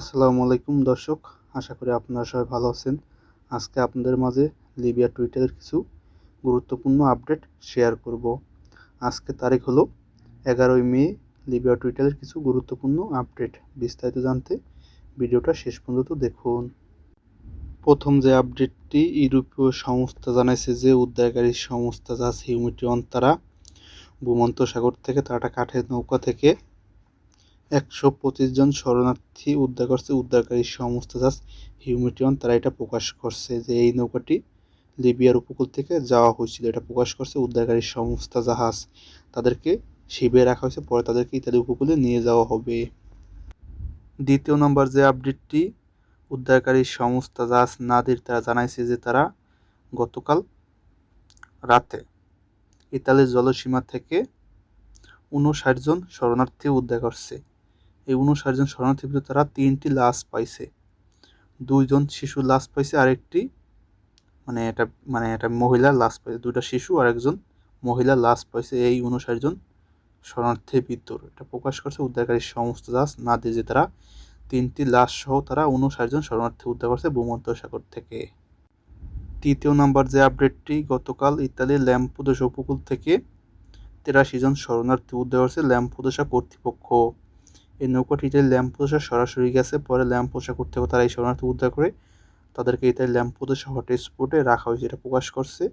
আসসালামু আলাইকুম দর্শক, আশা করি আপনারা সবাই ভালো আছেন। আজকে আপনাদের মাঝে লিবিয়া টুইটারের কিছু গুরুত্বপূর্ণ আপডেট শেয়ার করব। আজকে তারিখ হলো এগারোই মে, লিবিয়া টুইটারের কিছু গুরুত্বপূর্ণ আপডেট। বিস্তারিত জানতে ভিডিওটা শেষ পর্যন্ত দেখুন। প্রথম যে আপডেটটি, ইউরোপীয় সংস্থা জানাইছে যে উদ্ধারকারী সংস্থা জাহাজ হিউমিটিয়ন তারা ভূমন্ত সাগর থেকে তারা কাঠের নৌকা থেকে একশো পঁচিশ জন শরণার্থী উদ্ধার করছে, উদ্ধারকারী সংস্থা জাহাজ হিউমিটিয়ন, তারা এটা প্রকাশ করছে যে এই নৌকাটি লিবিয়ার উপকূল থেকে যাওয়া হয়েছিল। এটা প্রকাশ করছে উদ্ধারকারী সংস্থা জাহাজ। তাদেরকে শিবে রাখা হয়েছে, পরে তাদেরকে ইত্যাদি উপকূলে নিয়ে যাওয়া হবে। দ্বিতীয় নম্বর যে আপডেটটি, উদ্ধারকারী সংস্থা জাহাজ নাদির তারা জানাইছে যে তারা গতকাল রাতে ইতালির জলসীমা থেকে উনষাট জন শরণার্থী উদ্ধার করছে। এই উনষাট জন শরণার্থীর ভিতরে তারা তিনটি লাশ পাইছে। দুইজন শিশু লাশ পাইছে, আরেকটি মানে এটা মানে এটা মহিলার লাশ পাইছে। দুইটা শিশু আর একজন মহিলার লাশ পাইছে এই উনষাট জন শরণার্থীর ভিতর। এটা প্রকাশ করছে উদ্ধারকারী সমস্ত দাস না দিয়ে যে তারা তিনটি লাশ সহ তারা উনষাট জন শরণার্থী উদ্ধার করছে ভূমধ্যসাগর থেকে। তৃতীয় নাম্বার যে আপডেটটি, গতকাল ইতালির ল্যাম্পুদোস উপকূল থেকে তেরাশি জন শরণার্থী উদ্ধার করছে ল্যাম্পুদোসা কর্তৃপক্ষ। এই নৌকাটিতে ল্যাম্পোসা সরাসরি গেছে, পরে ল্যাম্পোসা করতে হবে তারা এই শরণার্থী উদ্ধার করে তাদেরকে এতে ল্যাম্পোদোসা হটস্পটে রাখা হয়েছে, এটা প্রকাশ করছে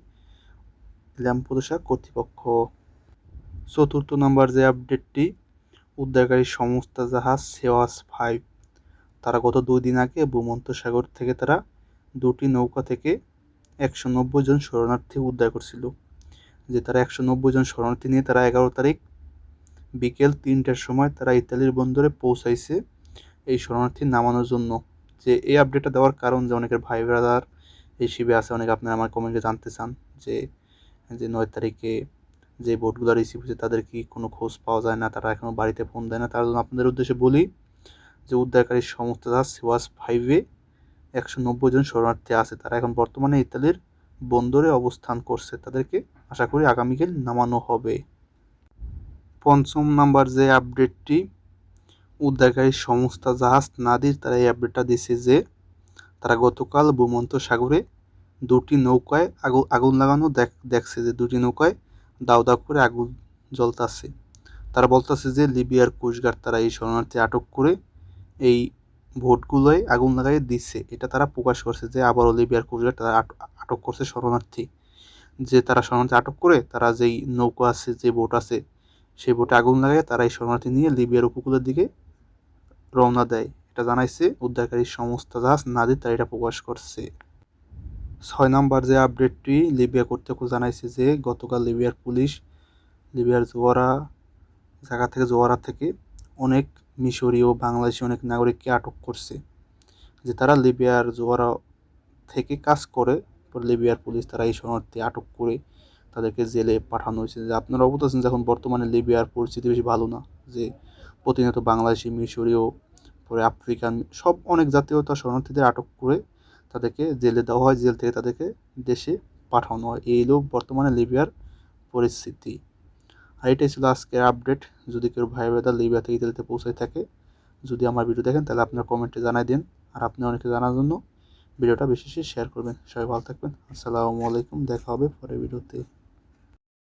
ল্যাম্পোদোসা কর্তৃপক্ষ। চতুর্থ নম্বর যে আপডেটটি, উদ্ধারকারী সংস্থা জাহাজ সেওয়াস ফাইভ তারা গত দুই দিন আগে ভূমন্ত সাগর থেকে তারা দুটি নৌকা থেকে একশো নব্বই জন শরণার্থী উদ্ধার করছিল, যে তারা একশো নব্বই জন শরণার্থী নিয়ে তারা এগারো তারিখ বিকেল তিনটার সময় তারা ইতালির বন্দরে পৌঁছাইছে এই শরণার্থী নামানোর জন্য। যে এই আপডেটটা দেওয়ার কারণ যে অনেকের ভাই ব্রাদার এই শিবে আছে অনেকে, আপনারা আমার কমেন্টে জানতে চান যে যে নয় তারিখে যে বোটগুলো রিসিভ হয়েছে তাদের কি কোনো খোঁজ পাওয়া যায় না? তারা এখনও বাড়িতে ফোন দেয় না। তার জন্য আপনাদের উদ্দেশ্যে বলি যে উদ্ধারকারী সংস্থা সিওয়াস ফাইভে একশো নব্বই জন শরণার্থী আছে। তারা এখন বর্তমানে ইতালির বন্দরে অবস্থান করছে। তাদেরকে আশা করি আগামীকাল নামানো হবে। পঞ্চম নাম্বার যে আপডেটটি, উদ্ধারকারী সংস্থা জাহাজ নাদির তারা এই আপডেটটা দিছে যে, তারা গতকাল ভূমন্ত সাগরে দুটি নৌকায় আগুন আগুন লাগানো দেখছে যে দুটি নৌকায় দাও দাও করে আগুন জ্বলতাছে। তারা বলতেছে যে, লিবিয়ার কোস্টগার্ড তারা এই শরণার্থী আটক করে এই ভোটগুলোয় আগুন লাগাই দিচ্ছে এটা তারা প্রকাশ করছে যে, আবারও লিবিয়ার কোস্টগার্ড তারা আটক করছে শরণার্থী। যে তারা শরণার্থী আটক করে, তারা যেই নৌকা আছে, যে বোট আছে সেই বোটে আগুন লাগায় তারা এই শরণার্থী নিয়ে লিবিয়ার উপকূলের দিকে রওনা দেয়। এটা জানাইছে উদ্ধারকারী সংস্থা জাহাজ নাদির তারা এটা প্রকাশ করছে। ছয় নম্বর যে আপডেটটি লিবিয়া কর্তৃপক্ষ জানাইছে যে গতকাল লিবিয়ার পুলিশ লিবিয়ার জোয়ারা জায়গা থেকে, জোয়ারা থেকে অনেক মিশরীয় বাংলাদেশি অনেক নাগরিককে আটক করছে, যে তারা লিবিয়ার জোয়ারা থেকে কাজ করে লিবিয়ার পুলিশ তারা এই শরণার্থী আটক করে তাদেরকে জেলে পাঠানো হয়েছে। যে আপনারা অবগত আছেন যে এখন বর্তমানে লিবিয়ার পরিস্থিতি বেশি ভালো না, যে প্রতিনিয়ত বাংলাদেশি, মিশরীয়, পরে আফ্রিকান সব অনেক জাতীয়তা শরণার্থীদের আটক করে তাদেরকে জেলে দেওয়া হয়, জেল থেকে তাদেরকে দেশে পাঠানো হয়। এই হলো বর্তমানে লিবিয়ার পরিস্থিতি। আর এটাই ছিল আজকের আপডেট। যদি কেউ ভাই বেদা লিবিয়া থেকে ইতালিতে পৌঁছায় থাকে, যদি আমার ভিডিও দেখেন, তাহলে আপনার কমেন্টে জানাই দিন। আর আপনি অনেকে জানার জন্য ভিডিওটা বেশি বেশি শেয়ার করবেন। সবাই ভালো থাকবেন। আসসালামু আলাইকুম। দেখা হবে পরের ভিডিওতে।